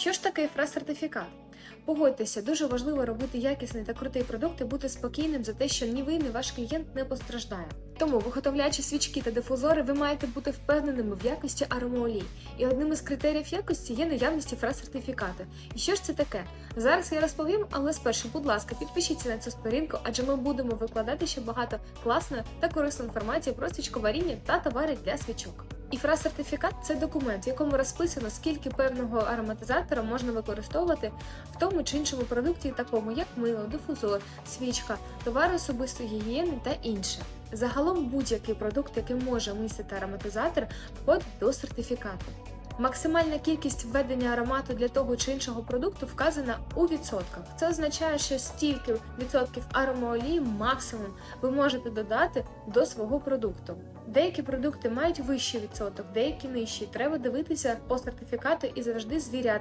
Що ж таке фраз-сертифікат? Погодьтеся, дуже важливо робити якісний та крутий продукт і бути спокійним за те, що ні ви, ні ваш клієнт не постраждає. Тому, виготовляючи свічки та дифузори, ви маєте бути впевненими в якості аромаолій. І одним із критеріїв якості є наявність фраз-сертифікату. І що ж це таке? Зараз я розповім, але спершу, будь ласка, підпишіться на цю сторінку, адже ми будемо викладати ще багато класної та корисної інформації про свічковаріння та товари для свічок. І фраз-сертифікат це документ, в якому розписано, скільки певного ароматизатора можна використовувати в тому чи іншому продукті, такому як мило, дифузор, свічка, товари особистої гігієни та інше. Загалом будь-який продукт, який може містити ароматизатор, входить до сертифікату. Максимальна кількість введення аромату для того чи іншого продукту вказана у відсотках. Це означає, що стільки відсотків аромаолії максимум ви можете додати до свого продукту. Деякі продукти мають вищий відсоток, деякі нижчі. Треба дивитися по сертифікату і завжди звірятися.